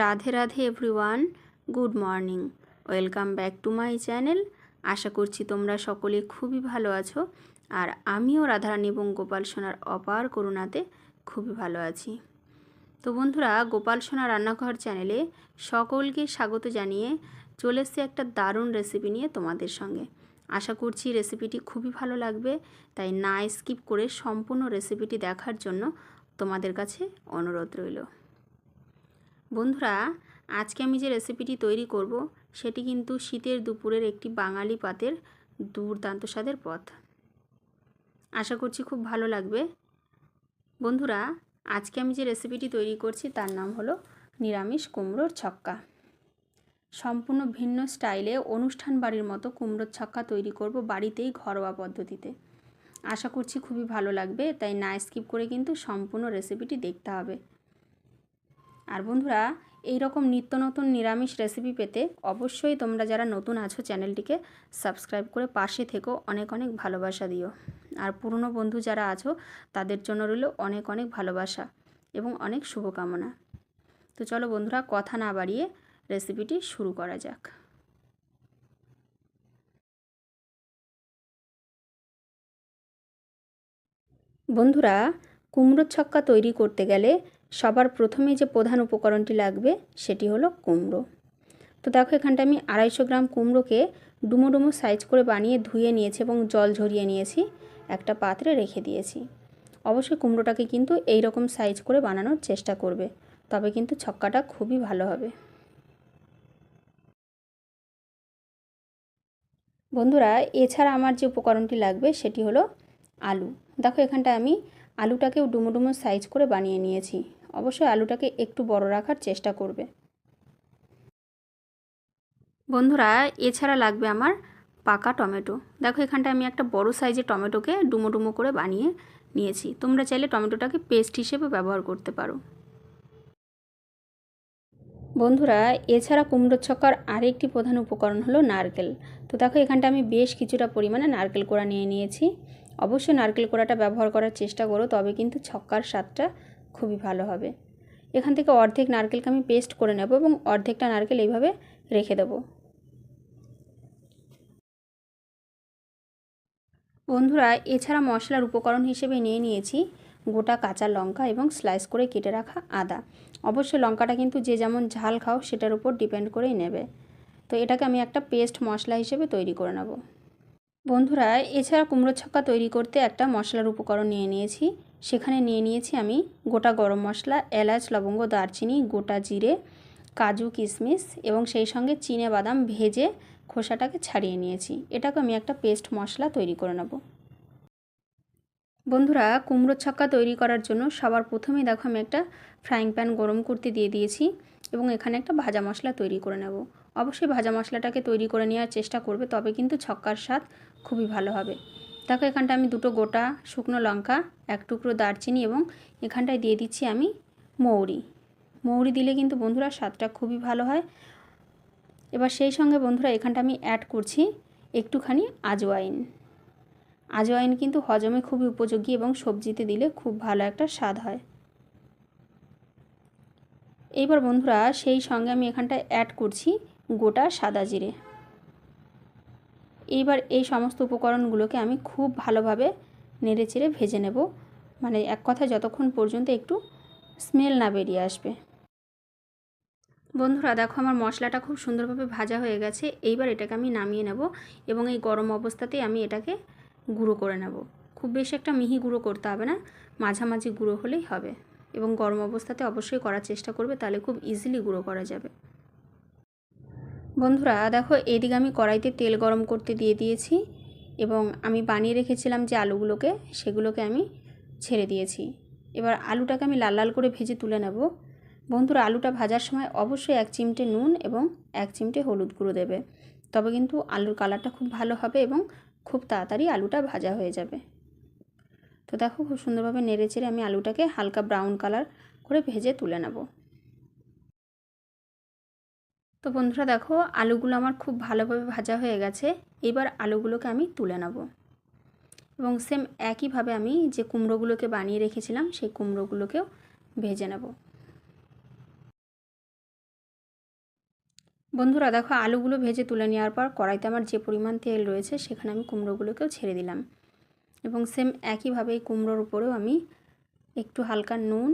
Radhe Radhe everyone, good morning. Welcome back to my channel. আশা করছি তোমরা সকলে খুবই ভালো আছো, আর আমিও রাধারানী এবং গোপাল সোনার অপার করুণাতে খুবই ভালো আছি। তো বন্ধুরা, গোপাল সোনা রান্নাঘর চ্যানেলে সকলকে স্বাগত জানিয়ে চলে এসছে একটা দারুণ রেসিপি নিয়ে তোমাদের সঙ্গে। আশা করছি রেসিপিটি খুবই ভালো লাগবে, তাই না স্কিপ করে সম্পূর্ণ রেসিপিটি দেখার জন্য তোমাদের কাছে অনুরোধ রইল। বন্ধুরা, আজকে আমি যে রেসিপিটি তৈরি করব, সেটি কিন্তু শীতের দুপুরের একটি বাঙালি পাতের দুর্দান্ত স্বাদের পথ। আশা করছি খুব ভালো লাগবে। বন্ধুরা, আজকে আমি যে রেসিপিটি তৈরি করছি, তার নাম হলো নিরামিষ কুমড়োর ছক্কা। সম্পূর্ণ ভিন্ন স্টাইলে অনুষ্ঠান বাড়ির মতো কুমড়োর ছক্কা তৈরি করব বাড়িতেই ঘরোয়া পদ্ধতিতে। আশা করছি খুবই ভালো লাগবে, তাই না স্কিপ করে কিন্তু সম্পূর্ণ রেসিপিটি দেখতে হবে। বন্ধুরা এই রকম নিত্য নতুন নিরামিষ রেসিপি পেতে অবশ্যই তোমরা যারা নতুন আছো চ্যানেলটিকে সাবস্ক্রাইব করে পাশে থেকেও অনেক অনেক ভালোবাসা দিও। আর পুরনো বন্ধু যারা আছো, তাদের জন্য রইল অনেক অনেক ভালোবাসা এবং অনেক শুভকামনা। তো চলো বন্ধুরা, কথা না বাড়িয়ে রেসিপিটি শুরু করা যাক। বন্ধুরা, কুমড়োর ছক্কা তৈরি করতে গেলে সবার প্রথমে যে প্রধান উপকরণটি লাগবে সেটি হলো কুমড়ো। তো দেখো এখানটা আমি আড়াইশো গ্রাম কুমড়োকে ডুমো ডুমো সাইজ করে বানিয়ে ধুয়ে নিয়েছি এবং জল ঝরিয়ে নিয়েছি, একটা পাত্রে রেখে দিয়েছি। অবশ্যই কুমড়োটাকে কিন্তু এই রকম সাইজ করে বানানোর চেষ্টা করবে, তবে কিন্তু ছক্কাটা খুবই ভালো হবে। বন্ধুরা, এছাড়া আমার যে উপকরণটি লাগবে সেটি হলো আলু। দেখো এখানটা আমি আলুটাকেও ডুমো ডুমো সাইজ করে বানিয়ে নিয়েছি। অবশ্যই আলুটাকে একটু বড় রাখার চেষ্টা করবে। বন্ধুরা, এছাড়া লাগবে আমার পাকা টমেটো। দেখো এখানটা আমি একটা বড় সাইজের টমেটোকে ডুমো ডুমো করে বানিয়ে নিয়েছি। তোমরা চাইলে টমেটোটাকে পেস্ট হিসেবে ব্যবহার করতে পারো। বন্ধুরা, এছাড়া কুমড়োর ছক্কার আরেকটি প্রধান উপকরণ হলো নারকেল। তো দেখো এখানটা আমি বেশ কিছুটা পরিমাণে নারকেল কোড়া নিয়ে নিয়েছি। অবশ্যই নারকেল কোড়াটা ব্যবহার করার চেষ্টা করো, তবে কিন্তু ছক্কার স্বাদটা খুবই ভালো হবে। এখান থেকে অর্ধেক নারকেলকে আমি পেস্ট করে নেব এবং অর্ধেকটা নারকেল এইভাবে রেখে দেব। বন্ধুরা, এছাড়া মশলার উপকরণ হিসেবে নিয়ে নিয়েছি গোটা কাঁচা লঙ্কা এবং স্লাইস করে কেটে রাখা আদা। অবশ্যই লঙ্কাটা কিন্তু যে যেমন ঝাল খাও সেটার উপর ডিপেন্ড করেই নেবে। তো এটাকে আমি একটা পেস্ট মশলা হিসেবে তৈরি করে নেব। বন্ধুরা, এছাড়া কুমড়ো ছক্কা তৈরি করতে একটা মশলার উপকরণ নিয়ে নিয়েছি। সেখানে নিয়ে নিয়েছি আমি গোটা গরম মশলা, এলাচ, লবঙ্গ, দারচিনি, গোটা জিরে, কাজু, কিশমিশ এবং সেই সঙ্গে চিনে বাদাম ভেজে খোসাটাকে ছাড়িয়ে নিয়েছি। এটাকে আমি একটা পেস্ট মশলা তৈরি করে নেব। বন্ধুরা, কুমড়োর ছক্কা তৈরি করার জন্য সবার প্রথমেই দেখো আমি একটা ফ্রাইং প্যান গরম করতে দিয়ে দিয়েছি এবং এখানে একটা ভাজা মশলা তৈরি করে নেব। অবশ্যই ভাজা মশলাটাকে তৈরি করে নেওয়ার চেষ্টা করবে, তবে কিন্তু ছক্কার স্বাদ খুবই ভালো হবে। দেখো, এখানটা আমি দুটো গোটা শুকনো লঙ্কা, এক টুকরো দারচিনি এবং এখানটায় দিয়ে দিচ্ছি আমি মৌরি। মৌরি দিলে কিন্তু বন্ধুরা স্বাদটা খুবই ভালো হয়। এবার সেই সঙ্গে বন্ধুরা এখানটা আমি অ্যাড করছি একটুখানি আজওয়াইন আজওয়াইন কিন্তু হজমে খুবই উপযোগী এবং সবজিতে দিলে খুব ভালো একটা স্বাদ হয়। এইবার বন্ধুরা সেই সঙ্গে আমি এখানটায় অ্যাড করছি গোটা সাদা জিরে। এইবার এই সমস্ত উপকরণগুলোকে আমি খুব ভালোভাবে নেড়ে চেড়ে ভেজে নেব। মানে এক কথায় যতক্ষণ পর্যন্ত একটু স্মেল না বেরিয়ে আসবে। বন্ধুরা, দেখো আমার মশলাটা খুব সুন্দরভাবে ভাজা হয়ে গেছে। এইবার এটাকে আমি নামিয়ে নেব এবং এই গরম অবস্থাতেই আমি এটাকে গুঁড়ো করে নেব। খুব বেশি একটা মিহি গুঁড়ো করতে হবে না, মাঝামাঝি গুঁড়ো হলেই হবে এবং গরম অবস্থাতে অবশ্যই করার চেষ্টা করবে, তাহলে খুব ইজিলি গুঁড়ো করা যাবে। বন্ধুরা, দেখো এদিকে আমি কড়াইতে তেল গরম করতে দিয়ে দিয়েছি এবং আমি বানিয়ে রেখেছিলাম যে আলুগুলোকে, সেগুলোকে আমি ছেড়ে দিয়েছি। এবার আলুটাকে আমি লাল লাল করে ভেজে তুলে নেব। বন্ধুরা, আলুটা ভাজার সময় অবশ্যই এক চিমটে নুন এবং এক চিমটে হলুদ গুঁড়ো দেবে। তবে কিন্তু আলুর কালারটা খুব ভালো হবে এবং খুব তাড়াতাড়ি আলুটা ভাজা হয়ে যাবে। তো দেখো, খুব সুন্দরভাবে নেড়ে চেড়ে আমি আলুটাকে হালকা ব্রাউন কালার করে ভেজে তুলে নেব। তো বন্ধুরা দেখো, আলুগুলো আমার খুব ভালোভাবে ভাজা হয়ে গেছে। এবার আলুগুলোকে আমি তুলে নেব। এবং সেম একইভাবে আমি যে কুমড়োগুলোকে বানিয়ে রেখেছিলাম, সেই কুমড়োগুলোকেও ভেজে নেব। বন্ধুরা দেখো, আলুগুলো ভেজে তুলে নেওয়ার পর কড়াইতে আমার যে পরিমাণ তেল রয়েছে, সেখানে আমি কুমড়োগুলোকেও ছেড়ে দিলাম। এবং সেম একইভাবে এই কুমড়োর উপরেও আমি একটু হালকা নুন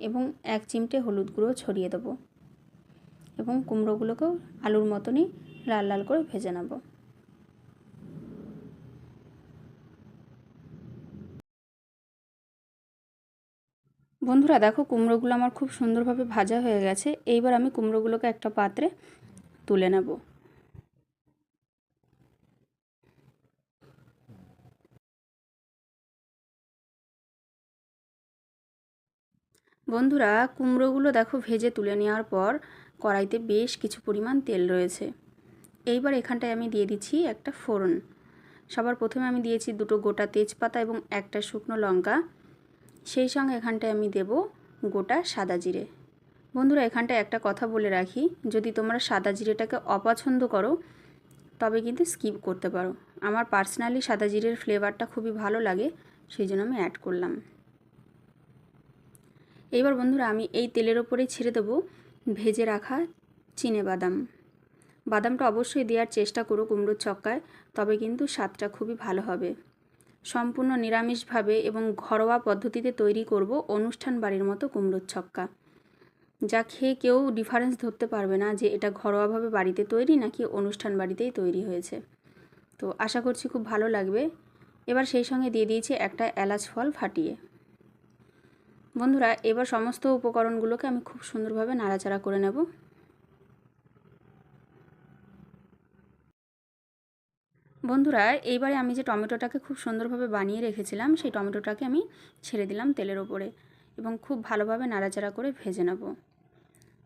এবং এক চিমটে হলুদ গুঁড়ো ছড়িয়ে দেবো। এবং কুমড়োগুলোকেও আলুর মতনই লাল লাল করে ভেজে নেব। বন্ধুরা, দেখো কুমড়োগুলো আমার খুব সুন্দরভাবে ভাজা হয়ে গেছে। এইবার আমি কুমড়োগুলোকে একটা পাত্রে তুলে নেব। বন্ধুরা, কুমড়োগুলো দেখো ভেজে তুলে নেওয়ার পর কড়াইতে বেশ কিছু পরিমাণ তেল রয়েছে। এইবার এখানটায় আমি দিয়ে দিচ্ছি একটা ফোড়ন। সবার প্রথমে আমি দিয়েছি দুটো গোটা তেজপাতা এবং একটা শুকনো লঙ্কা। সেই সঙ্গে এখানটায় আমি দেব গোটা সাদা জিরে। বন্ধুরা, এখানটায় একটা কথা বলে রাখি, যদি তোমরা সাদা জিরেটাকে অপছন্দ করো, তবে কিন্তু স্কিপ করতে পারো। আমার পার্সোনালি সাদা জিরের ফ্লেভারটা খুবই ভালো লাগে, সেই জন্য আমি অ্যাড করলাম। এইবার বন্ধুরা, আমি এই তেলের ওপরেই ছেড়ে দেবো ভেজে রাখা চিনে বাদাম। বাদামটা অবশ্যই দেওয়ার চেষ্টা করো কুমড়োর চক্কায় তবে কিন্তু স্বাদটা খুবই ভালো হবে। সম্পূর্ণ নিরামিষভাবে এবং ঘরোয়া পদ্ধতিতে তৈরি করব অনুষ্ঠান বাড়ির মতো কুমড়োর ছক্কা। যা খেয়ে কেউ ডিফারেন্স ধরতে পারবে না যে এটা ঘরোয়াভাবে বাড়িতে তৈরি নাকি অনুষ্ঠান বাড়িতেই তৈরি হয়েছে। তো আশা করছি খুব ভালো লাগবে। এবার সেই সঙ্গে দিয়ে দিয়েছি একটা এলাচ ফল ফাটিয়ে। বন্ধুরা, এবার সমস্ত উপকরণগুলোকে আমি খুব সুন্দরভাবে নাড়াচাড়া করে নেব। বন্ধুরা, এইবারে আমি যে টমেটোটাকে খুব সুন্দরভাবে বানিয়ে রেখেছিলাম, সেই টমেটোটাকে আমি ছেড়ে দিলাম তেলের ওপরে এবং খুব ভালোভাবে নাড়াচাড়া করে ভেজে নেব।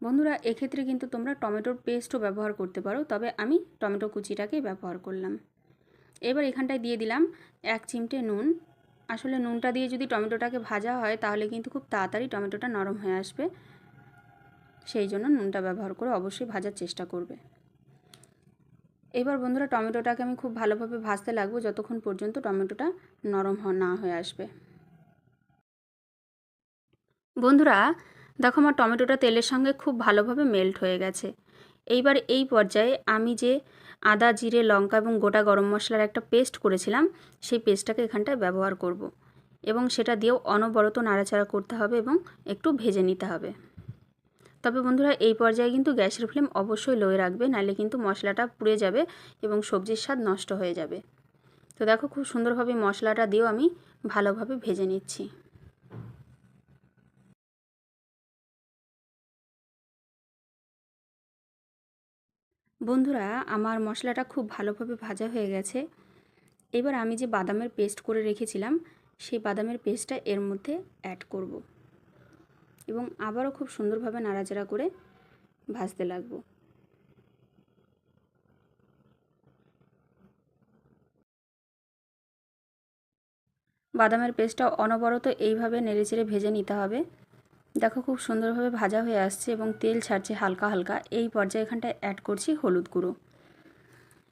বন্ধুরা, এক্ষেত্রে কিন্তু তোমরা টমেটোর পেস্টও ব্যবহার করতে পারো, তবে আমি টমেটো কুচিটাকেই ব্যবহার করলাম। এবার এখানটায় দিয়ে দিলাম এক চিমটে নুন আসলে নুনটা দিয়ে যদি টমেটোটাকে ভাজা হয়, তাহলে কিন্তু খুব তাড়াতাড়ি টমেটোটা নরম হয়ে আসবে। সেই জন্য নুনটা ব্যবহার করে অবশ্যই ভাজার চেষ্টা করবে। এবার বন্ধুরা, টমেটোটাকে আমি খুব ভালোভাবে ভাজতে লাগবো যতক্ষণ পর্যন্ত টমেটোটা নরম না হয়ে আসবে। বন্ধুরা, দেখো আমার টমেটোটা তেলের সঙ্গে খুব ভালোভাবে মেল্ট হয়ে গেছে। এইবার এই পর্যায়ে আমি যে আদা, জিরে, লঙ্কা এবং গোটা গরম মশলার একটা পেস্ট করেছিলাম। সেই পেস্টটাকে এখানটায় ব্যবহার করব। এবং সেটা দিয়েও অনবরত নাড়াচাড়া করতে হবে এবং একটু ভেজে নিতে হবে। তবে বন্ধুরা, এই পর্যায়ে কিন্তু গ্যাসের ফ্লেম অবশ্যই লোয়ে রাখবে, নাহলে কিন্তু মশলাটা পুড়ে যাবে এবং সবজির স্বাদ নষ্ট হয়ে যাবে। তো দেখো, খুব সুন্দরভাবে মশলাটা দিয়েও আমি ভালোভাবে ভেজে নিচ্ছি। বন্ধুরা, আমার মশলাটা খুব ভালোভাবে ভাজা হয়ে গেছে। এবার আমি যে বাদামের পেস্ট করে রেখেছিলাম, সেই বাদামের পেস্টটা এর মধ্যে অ্যাড করব এবং আবারও খুব সুন্দরভাবে নাড়াচাড়া করে ভাজতে লাগবো। বাদামের পেস্টটা অনবরত এইভাবে নেড়েচেড়ে ভেজে নিতে হবে। দেখো খুব সুন্দরভাবে ভাজা হয়ে আসছে এবং তেল ছাড়ছে হালকা হালকা। এই পর্যায়ে এখানটায় অ্যাড করছি হলুদ গুঁড়ো।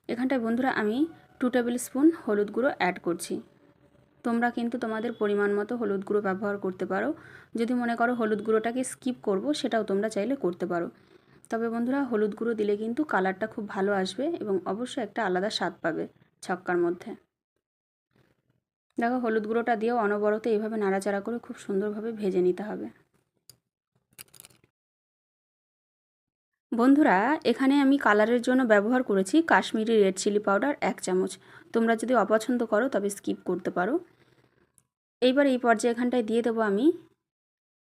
এখানটায় বন্ধুরা আমি টু টেবিল স্পুন হলুদ গুঁড়ো অ্যাড করছি। তোমরা কিন্তু তোমাদের পরিমাণ মতো হলুদ গুঁড়ো ব্যবহার করতে পারো। যদি মনে করো হলুদ গুঁড়োটাকে স্কিপ করব, সেটাও তোমরা চাইলে করতে পারো। তবে বন্ধুরা হলুদ গুঁড়ো দিলে কিন্তু কালারটা খুব ভালো আসবে এবং অবশ্যই একটা আলাদা স্বাদ পাবে ছক্কার মধ্যে। দেখো হলুদ গুঁড়োটা দিয়েও অনবরত এইভাবে নাড়াচাড়া করে খুব সুন্দরভাবে ভেজে নিতে হবে। বন্ধুরা, এখানে আমি কালারের জন্য ব্যবহার করেছি কাশ্মীরি রেড চিলি পাউডার এক চামচ। তোমরা যদি অপছন্দ করো, তবে স্কিপ করতে পারো। এইবার এই পর্যায়ে এখানটায় দিয়ে দেবো আমি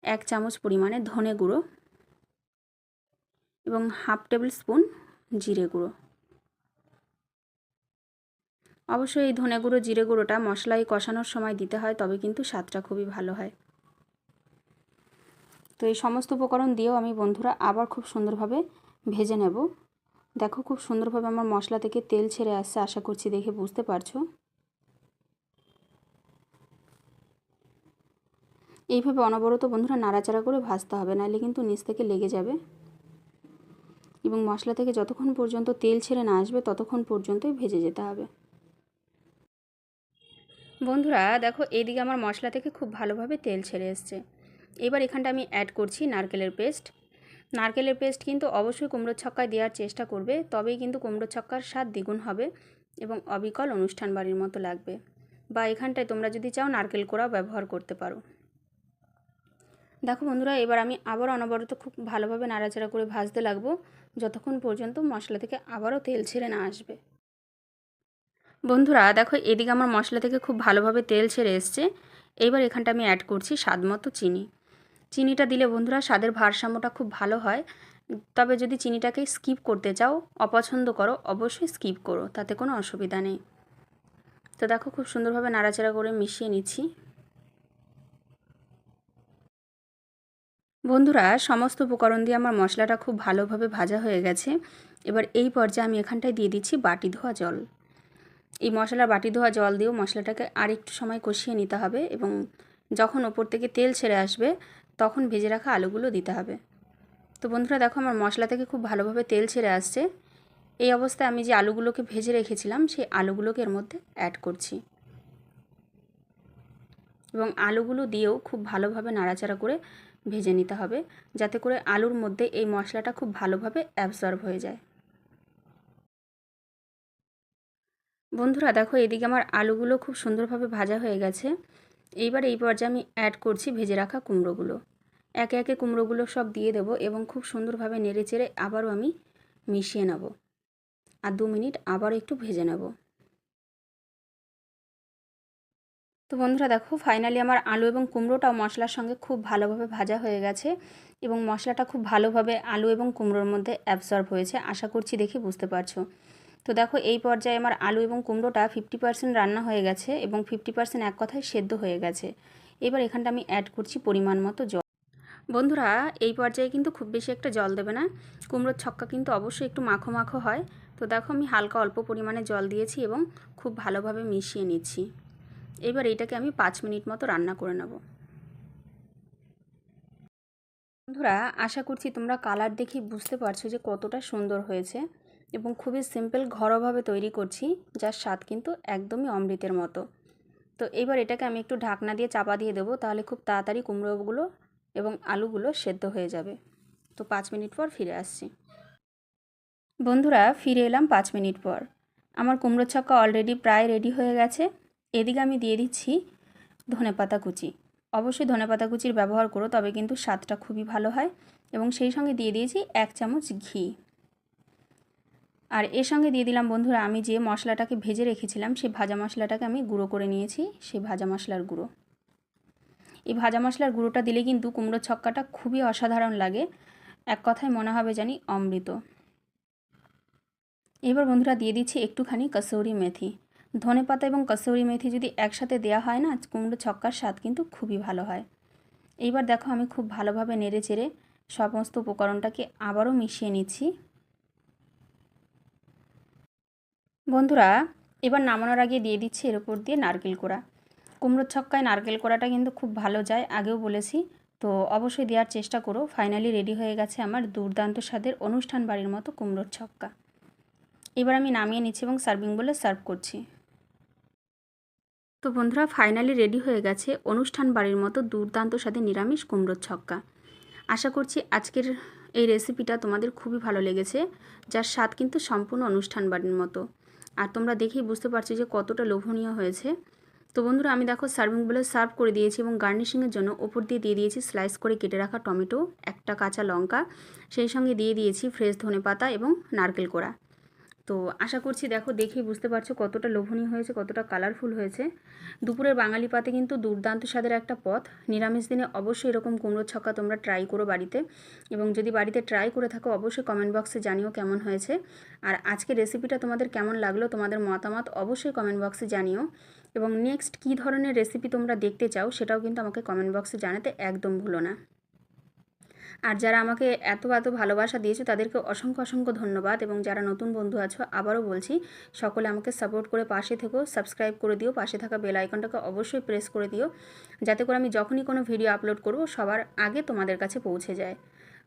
এক চামচ পরিমাণে ধনে গুঁড়ো এবং হাফ টেবিল স্পুন জিরে গুঁড়ো। অবশ্যই এই ধনে গুঁড়ো, জিরে গুঁড়োটা মশলায় কষানোর সময় দিতে হয়, তবে কিন্তু স্বাদটা খুবই ভালো হয়। তো এই সমস্ত উপকরণ দিয়েও আমি বন্ধুরা আবার খুব সুন্দরভাবে ভেজে নেব। দেখো খুব সুন্দরভাবে আমার মশলা থেকে তেল ছেড়ে আসছে, আশা করছি দেখে বুঝতে পারছ। এইভাবে অনবরত বন্ধুরা নাড়াচাড়া করে ভাজতে হবে, নাহলে কিন্তু নিচ থেকে লেগে যাবে। এবং মশলা থেকে যতক্ষণ পর্যন্ত তেল ছেড়ে না আসবে, ততক্ষণ পর্যন্তই ভেজে যেতে হবে। বন্ধুরা, দেখো এইদিকে আমার মশলা থেকে খুব ভালোভাবে তেল ছেড়ে এসছে। এবার এখানটা আমি অ্যাড করছি নারকেলের পেস্ট নারকেলের পেস্ট কিন্তু অবশ্যই কুমড়োর ছক্কায় দেওয়ার চেষ্টা করবে, তবেই কিন্তু কুমড়োর ছক্কার স্বাদ দ্বিগুণ হবে এবং অবিকল অনুষ্ঠান বাড়ির মতো লাগবে। বা এখানটায় তোমরা যদি চাও নারকেল কোড়াও ব্যবহার করতে পারো। দেখো বন্ধুরা, এবার আমি আবার অনবরত খুব ভালোভাবে নাড়াচাড়া করে ভাজতে লাগবো, যতক্ষণ পর্যন্ত মশলা থেকে আবারও তেল ছেড়ে না আসবে। বন্ধুরা, দেখো এদিকে আমার মশলা থেকে খুব ভালোভাবে তেল ছেড়ে এসছে। এইবার এখানটা আমি অ্যাড করছি স্বাদ মতো চিনি। চিনিটা দিলে বন্ধুরা স্বাদের ভারসাম্যটা খুব ভালো হয়। তবে যদি চিনিটাকে স্কিপ করতে চাও, অপছন্দ করো, অবশ্যই স্কিপ করো, তাতে কোনো অসুবিধা নেই। তো দেখো খুব সুন্দরভাবে নাড়াচাড়া করে মিশিয়ে নিচ্ছি। বন্ধুরা, সমস্ত উপকরণ দিয়ে আমার মশলাটা খুব ভালোভাবে ভাজা হয়ে গেছে। এবার এই পর্যায়ে আমি এখানটায় দিয়ে দিচ্ছি বাটি ধোয়া জল। এই মশলার বাটি ধোয়া জল দিয়েও মশলাটাকে আর একটু সময় কষিয়ে নিতে হবে এবং যখন ওপর থেকে তেল ছেড়ে আসবে তখন ভেজে রাখা আলুগুলো দিতে হবে। তো বন্ধুরা দেখো আমার মশলা থেকে খুব ভালোভাবে তেল ছেড়ে আসছে। এই অবস্থায় আমি যে আলুগুলোকে ভেজে রেখেছিলাম, সেই আলুগুলোকে এর মধ্যে অ্যাড করছি। এবং আলুগুলো দিয়েও খুব ভালোভাবে নাড়াচাড়া করে ভেজে নিতে হবে, যাতে করে আলুর মধ্যে এই মশলাটা খুব ভালোভাবে অ্যাবজর্ব হয়ে যায়। বন্ধুরা দেখো এদিকে আমার আলুগুলো খুব সুন্দরভাবে ভাজা হয়ে গেছে। এইবার এই পর্যায়ে আমি অ্যাড করছি ভেজে রাখা কুমড়োগুলো। একে একে কুমড়োগুলো সব দিয়ে দেবো এবং খুব সুন্দরভাবে নেড়ে চেড়ে আবারও আমি মিশিয়ে নেব। আর দু মিনিট আবারও একটু ভেজে নেব। তো বন্ধুরা দেখো ফাইনালি আমার আলু এবং কুমড়োটাও মশলার সঙ্গে খুব ভালোভাবে ভাজা হয়ে গেছে এবং মশলাটা খুব ভালোভাবে আলু এবং কুমড়োর মধ্যে অ্যাবসর্ব হয়েছে। আশা করছি দেখে বুঝতে পারছ। তো দেখো এই পর্যায়ে আমার আলু এবং কুমড়োটা ফিফটি পার্সেন্ট রান্না হয়ে গেছে এবং ফিফটি পার্সেন্ট এক কথায় সেদ্ধ হয়ে গেছে। এবার এখানটা আমি অ্যাড করছি পরিমাণ মতো জল। বন্ধুরা, এই পর্যায়ে কিন্তু খুব বেশি একটা জল দেবে না। কুমড়োর ছক্কা কিন্তু অবশ্যই একটু মাখো মাখো হয়। তো দেখো আমি হালকা অল্প পরিমাণে জল দিয়েছি এবং খুব ভালোভাবে মিশিয়ে নিচ্ছি। এবার এইটাকে আমি পাঁচ মিনিট মতো রান্না করে নেব। বন্ধুরা, আশা করছি তোমরা কালার দেখে বুঝতে পারছ যে কতটা সুন্দর হয়েছে। এবং খুবই সিম্পল ঘরোয়াভাবে তৈরি করছি, যার স্বাদ কিন্তু একদমই অমৃতের মতো। তো এবার এটাকে আমি একটু ঢাকনা দিয়ে চাপা দিয়ে দেবো, তাহলে খুব তাড়াতাড়ি কুমড়োগুলো এবং আলুগুলো সেদ্ধ হয়ে যাবে। তো পাঁচ মিনিট পর ফিরে আসছি। বন্ধুরা, ফিরে এলাম পাঁচ মিনিট পর। আমার কুমড়ো ছক্কা অলরেডি প্রায় রেডি হয়ে গেছে। এদিকে আমি দিয়ে দিচ্ছি ধনেপাতা কুচি। অবশ্যই ধনেপাতা কুচির ব্যবহার করো, তবে কিন্তু স্বাদটা খুবই ভালো হয়। এবং সেই সঙ্গে দিয়ে দিয়েছি এক চামচ ঘি। আর এর সঙ্গে দিয়ে দিলাম বন্ধুরা, আমি যে মশলাটাকে ভেজে রেখেছিলাম সেই ভাজা মশলাটাকে আমি গুঁড়ো করে নিয়েছি সেই ভাজা মশলার গুঁড়ো। এই ভাজা মশলার গুঁড়োটা দিলে কিন্তু কুমড়োর ছক্কাটা খুবই অসাধারণ লাগে। এক কথায় মনে হবে জানি অমৃত। এবার বন্ধুরা দিয়ে দিচ্ছি একটুখানি কসৌরি মেথি। ধনে পাতা এবং কসৌরি মেথি যদি একসাথে দেওয়া হয় না কুমড়ো ছক্কার স্বাদ কিন্তু খুবই ভালো হয়। এইবার দেখো আমি খুব ভালোভাবে নেড়ে চেড়ে সমস্ত উপকরণটাকে আবারও মিশিয়ে নিচ্ছি। বন্ধুরা, এবার নামানোর আগে দিয়ে দিচ্ছি এর উপর দিয়ে নারকেল কোড়া। কুমড়োর ছক্কায় নারকেল কোড়াটা কিন্তু খুব ভালো যায়, আগেও বলেছি। তো অবশ্যই দেওয়ার চেষ্টা করো, ফাইনালি রেডি হয়ে গেছে আমার দুর্দান্ত স্বাদের অনুষ্ঠান বাড়ির মতো কুমড়োর ছক্কা। এবার আমি নামিয়ে নিচ্ছি এবং সার্ভিং বলে সার্ভ করছি। তো বন্ধুরা, ফাইনালি রেডি হয়ে গেছে অনুষ্ঠান বাড়ির মতো দুর্দান্ত স্বাদে নিরামিষ কুমড়োর ছক্কা। আশা করছি আজকের এই রেসিপিটা তোমাদের খুবই ভালো লেগেছে, যার স্বাদ কিন্তু সম্পূর্ণ অনুষ্ঠান বাড়ির মতো। আর তোমরা দেখেই বুঝতে পারছ যে কতটা লোভনীয় হয়েছে। তো বন্ধুরা, আমি দেখো সার্ভিং বলে সার্ভ করে দিয়েছি এবং গার্নিশিংয়ের জন্য ওপর দিয়ে দিয়ে দিয়েছি স্লাইস করে কেটে রাখা টমেটো একটা কাঁচা লঙ্কা, সেই সঙ্গে দিয়ে দিয়েছি ফ্রেশ ধনে পাতা এবং নারকেল কোড়া। তো আশা করছি দেখো দেখেই বুঝতে পারছ কতটা লোভনীয় হয়েছে, কতটা কালারফুল হয়েছে। দুপুরের বাঙালি পাতে কিন্তু দুর্দান্ত স্বাদের একটা পথ নিরামিষ দিনে অবশ্যই এরকম কুমড়োর ছক্কা তোমরা ট্রাই করো বাড়িতে। এবং যদি বাড়িতে ট্রাই করে থাকো, অবশ্যই কমেন্ট বক্সে জানিও কেমন হয়েছে। আর আজকে রেসিপিটা তোমাদের কেমন লাগল, তোমাদের মতামত অবশ্যই কমেন্ট বক্সে জানিও। এবং নেক্সট কী ধরনের রেসিপি তোমরা দেখতে চাও, সেটাও কিন্তু আমাকে কমেন্ট বক্সে জানাতে একদম ভুলো না। আর যারা আমাকে এত এত ভালোবাসা দিয়েছ, তাদেরকে অসংখ্য অসংখ্য ধন্যবাদ। এবং যারা নতুন বন্ধু আছো, আবারও বলছি, সকলে আমাকে সাপোর্ট করে পাশে থেকো সাবস্ক্রাইব করে দিও, পাশে থাকা বেল আইকনটাকে অবশ্যই প্রেস করে দিও, যাতে করে আমি যখনই কোনো ভিডিও আপলোড করব, সবার আগে তোমাদের কাছে পৌঁছে যায়।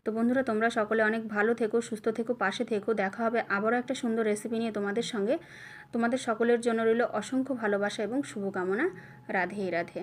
তো বন্ধুরা, তোমরা সকলে অনেক ভালো থেকো, সুস্থ থেকো, পাশে থেকো। দেখা হবে আবারও একটা সুন্দর রেসিপি নিয়ে তোমাদের সঙ্গে। তোমাদের সকলের জন্য রইল অসংখ্য ভালোবাসা এবং শুভকামনা। রাধে রাধে।